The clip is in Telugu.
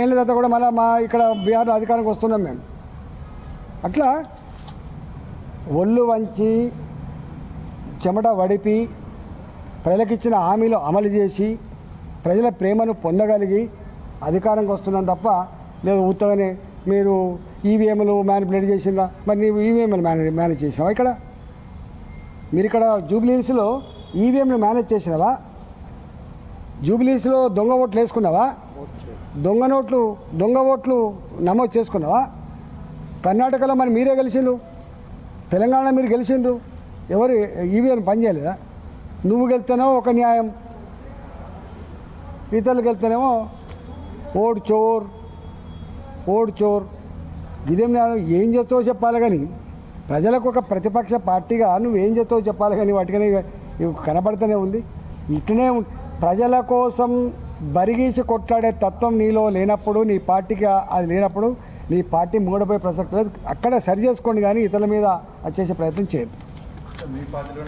ఏళ్ళ తర్వాత కూడా మళ్ళీ మా ఇక్కడ బీహార్లో అధికారానికి వస్తున్నాం మేము. అట్లా ఒళ్ళు వంచి చెమట వడిపి ప్రజలకిచ్చిన హామీలు అమలు చేసి ప్రజల ప్రేమను పొందగలిగి అధికారంకి వస్తున్నాం తప్ప లేదు ఉత్తగానే మీరు ఈవీఎంలు మ్యానిపులేట్ చేసిందా మరి నీవు ఈవీఎంలు మేనేజ్ మేనేజ్ చేసినావా ఇక్కడ? మీరు ఇక్కడ జూబ్లీహిల్స్లో ఈవీఎంలు మేనేజ్ చేసినావా? జూబ్లీహిల్స్లో దొంగ ఓట్లు వేసుకున్నావా? దొంగ నోట్లు దొంగ ఓట్లు నమోదు చేసుకున్నావా? కర్ణాటకలో మరి మీరే గెలిచిండ్రు? తెలంగాణ మీరు గెలిచిండ్రు? ఎవరు ఈవీఎం పనిచేయలేదా నువ్వు గెలిస్తేనేమో ఒక న్యాయం. ఇతరులు గెలితేనేమో ఓడ్ చోర్ ఓడ్ చోర్. ఇదేం న్యాయం? ఏం చేస్తావో చెప్పాలి కానీ ప్రజలకు ఒక ప్రతిపక్ష పార్టీగా నువ్వు ఏం చేస్తావో చెప్పాలి కానీ వాటికనే కనబడుతూనే ఉంది. ఇట్లనే ప్రజల కోసం బరిగీసి కొట్లాడే తత్వం నీలో లేనప్పుడు నీ పార్టీకి అది లేనప్పుడు నీ పార్టీ మూడపోయే ప్రసక్తి లేదు. అక్కడ సరి చేసుకోండి కానీ ఇతరుల మీద వచ్చేసే ప్రయత్నం చేయదు